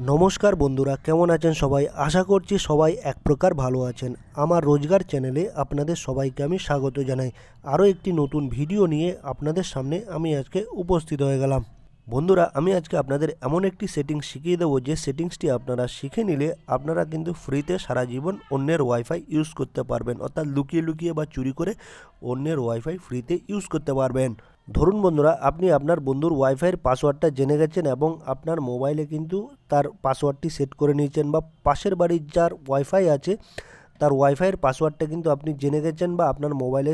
নমস্কার বন্ধুরা, কেমন আছেন সবাই? আশা করছি সবাই এক প্রকার ভালো আছেন। আমার রোজগার চ্যানেলে আপনাদের সবাইকে আমি স্বাগত জানাই। আরও একটি নতুন ভিডিও নিয়ে আপনাদের সামনে আমি আজকে উপস্থিত হয়ে গেলাম। বন্ধুরা, আমি আজকে আপনাদের এমন একটি সেটিংস শিখিয়ে দেবো, যে সেটিংসটি আপনারা শিখে নিলে আপনারা কিন্তু ফ্রিতে সারা জীবন অন্যের ওয়াইফাই ইউজ করতে পারবেন। অর্থাৎ লুকিয়ে লুকিয়ে বা চুরি করে অন্যের ওয়াইফাই ফ্রিতে ইউজ করতে পারবেন। ধরুন বন্ধুরা, আপনি আপনার বন্ধুর ওয়াইফাইয়ের পাসওয়ার্ডটা জেনে গেছেন এবং আপনার মোবাইলে কিন্তু তার পাসওয়ার্ডটি সেট করে নিয়েছেন বা পাশের বাড়ির যার ওয়াইফাই আছে, তার ওয়াইফাইয়ের পাসওয়ার্ডটা কিন্তু আপনি জেনে গেছেন বা আপনার মোবাইলে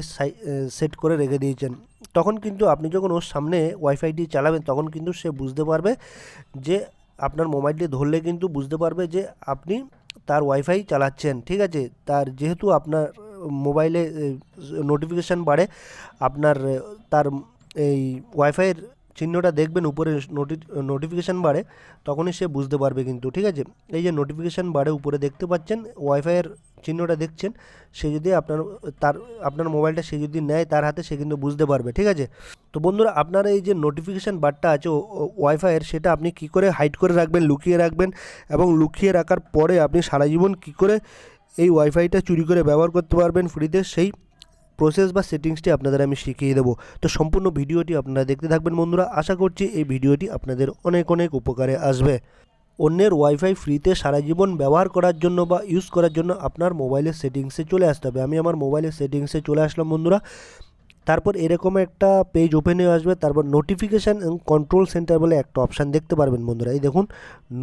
সেট করে রেখে দিয়েছেন। তখন কিন্তু আপনি যখন ওর সামনে ওয়াইফাইটি চালাবেন, তখন কিন্তু সে বুঝতে পারবে যে আপনার মোবাইলটি ধরলে কিন্তু বুঝতে পারবে যে আপনি তার ওয়াইফাই চালাচ্ছেন, ঠিক আছে? তার যেহেতু আপনার মোবাইলে নোটিফিকেশান বাড়ে, আপনার তার এই ওয়াইফাইয়ের চিহ্নটা দেখবেন, উপরে নোটি নোটিফিকেশান বাড়ে, তখনই সে বুঝতে পারবে কিন্তু, ঠিক আছে? এই যে নোটিফিকেশান বাড়ে, উপরে দেখতে পাচ্ছেন ওয়াইফাইয়ের চিহ্নটা দেখছেন, সে যদি আপনার, তার, আপনার মোবাইলটা সে যদি নেয়, তার হাতে সে কিন্তু বুঝতে পারবে, ঠিক আছে? তো বন্ধুরা, আপনার এই যে নোটিফিকেশান বারটা আছে ওয়াইফাইয়ের সেটা আপনি কি করে হাইড করে রাখবেন, লুকিয়ে রাখবেন এবং লুকিয়ে রাখার পরে আপনি সারা জীবন কী করে এই ওয়াইফাইটা চুরি করে ব্যবহার করতে পারবেন ফ্রিতে সেই প্রসেস বা সেটিংসটি আপনাদের আমি শিখিয়ে দেবো। তো সম্পূর্ণ ভিডিওটি আপনারা দেখতে থাকবেন বন্ধুরা। আশা করছি এই ভিডিওটি আপনাদের অনেক অনেক উপকারে আসবে। অন্যের ওয়াইফাই ফ্রিতে সারা জীবন ব্যবহার করার জন্য বা ইউজ করার জন্য আপনার মোবাইলের সেটিংসে চলে আসতে হবে। আমি আমার মোবাইলের সেটিংসে চলে আসলাম বন্ধুরা। তারপর এরকম একটা পেজ ওপেন হয়ে আসবে। তারপর নোটিফিকেশান অ্যান্ড কন্ট্রোল সেন্টার বলে একটা অপশান দেখতে পারবেন বন্ধুরা। এই দেখুন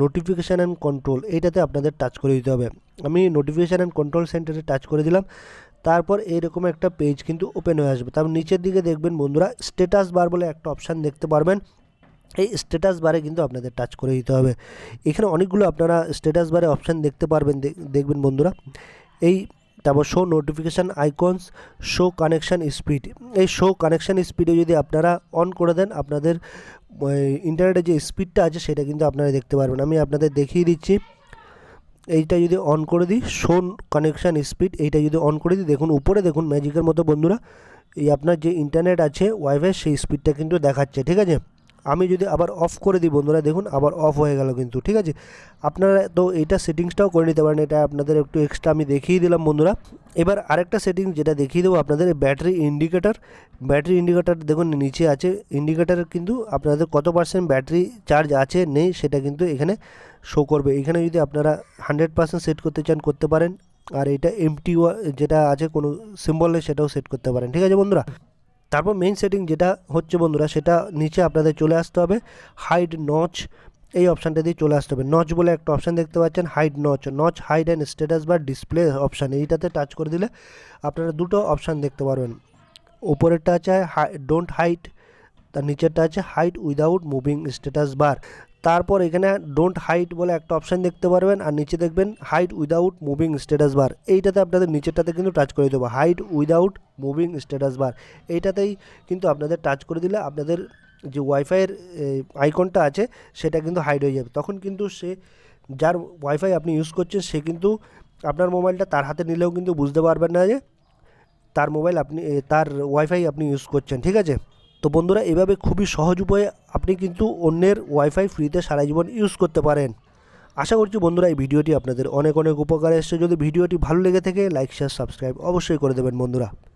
নোটিফিকেশান অ্যান্ড কন্ট্রোল এইটাতে আপনাদের টাচ করে দিতে হবে। আমি নোটিফিকেশান অ্যান্ড কন্ট্রোল সেন্টারে টাচ করে দিলাম। তারপর এরকম একটা পেজ কিন্তু ওপেন হয়ে আসবে। তারপর নিচের দিকে দেখবেন বন্ধুরা স্ট্যাটাস বার বলে একটা অপশান দেখতে পারবেন। এই স্ট্যাটাস বারে কিন্তু আপনাদের টাচ করে দিতে হবে। এখানে অনেকগুলো আপনারা স্ট্যাটাস বারে অপশান দেখতে পারবেন দেখ- দেখবেন বন্ধুরা। এই, তারপর show notification icons show connection speed এই শো কানেকশান স্পিডে যদি আপনারা অন করে দেন, আপনাদের ইন্টারনেটের যে স্পিডটা আছে, সেটা কিন্তু আপনারা দেখতে পারবেন। আমি আপনাদের দেখিয়ে দিচ্ছি। এইটা যদি অন করে দিই শোন কানেকশান স্পিড এইটা যদি অন করে দিই, দেখুন উপরে দেখুন ম্যাজিকের মতো বন্ধুরা, এই আপনার যে ইন্টারনেট আছে ওয়াইফাই সেই স্পিডটা কিন্তু দেখাচ্ছে, ঠিক আছে? আমি যদি আবার অফ করে দিই, বন্ধুরা, দেখুন, আবার অফ হয়ে গেল কিন্তু, ঠিক আছে? আপনারা তো এইটা সেটিংসটাও করে নিতে পারেন, এটা আপনাদের একটু এক্সট্রা আমি দেখিয়ে দিলাম, বন্ধুরা। এবার আরেকটা সেটিং যেটা দেখিয়ে দেবো আপনাদের ব্যাটারি ইন্ডিকেটার ব্যাটারি ইন্ডিকেটার দেখুন, নিচে আছে। ইন্ডিকেটার কিন্তু আপনাদের কত পার্সেন্ট ব্যাটারি চার্জ আছে, নেই, সেটা কিন্তু এখানে শো করবে। এখানে যদি আপনারা হান্ড্রেড পার্সেন্ট সেট করতে চান, করতে পারেন। আর এটা এমটি যেটা আছে, কোনো সিম্বলে সেটাও সেট করতে পারেন, ঠিক আছে, বন্ধুরা? তারপর মেইন সেটিং যেটা হচ্ছে বন্ধুরা, সেটা নিচে আপনাদের চলে আসতে হবে। হাইড নচ এই অপশানটা দিয়ে চলে আসতে হবে। নচ বলে একটা অপশান দেখতে পাচ্ছেন hide notch notch hide and status বা ডিসপ্লে অপশান এইটাতে টাচ করে দিলে আপনারা দুটো অপশান দেখতে পারবেন। ওপরেরটা আছে হাই ডোন্ট হাইট তার নিচেরটা আছে hide without moving status bar তারপর এখানে ডোন্ট হাইট বলে একটা অপশান দেখতে পারবেন, আর নিচে দেখবেন hide without moving status bar এইটাতে আপনাদের নিচেরটাতে কিন্তু টাচ করে দেবো hide without moving status bar এইটাতেই কিন্তু আপনাদের টাচ করে দিলে আপনাদের যে ওয়াইফাইয়ের আইকনটা আছে, সেটা কিন্তু হাইড হয়ে যাবে। তখন কিন্তু সে, যার ওয়াইফাই আপনি ইউজ করছেন, সে কিন্তু আপনার মোবাইলটা তার হাতে নিলেও কিন্তু বুঝতে পারবেন না যে তার মোবাইল আপনি তার ওয়াইফাই আপনি ইউজ করছেন, ঠিক আছে? তো বন্ধুরা, এভাবে খুবই সহজ উপায়ে আপনি কিন্তু অন্যের ওয়াইফাই ফ্রিতে সারা জীবন ইউজ করতে পারেন। আশা করছি বন্ধুরা এই ভিডিওটি আপনাদের অনেক অনেক উপকারে এসছে। যদি ভিডিওটি ভালো লেগে থাকে লাইক শেয়ার সাবস্ক্রাইব অবশ্যই করে দেবেন বন্ধুরা।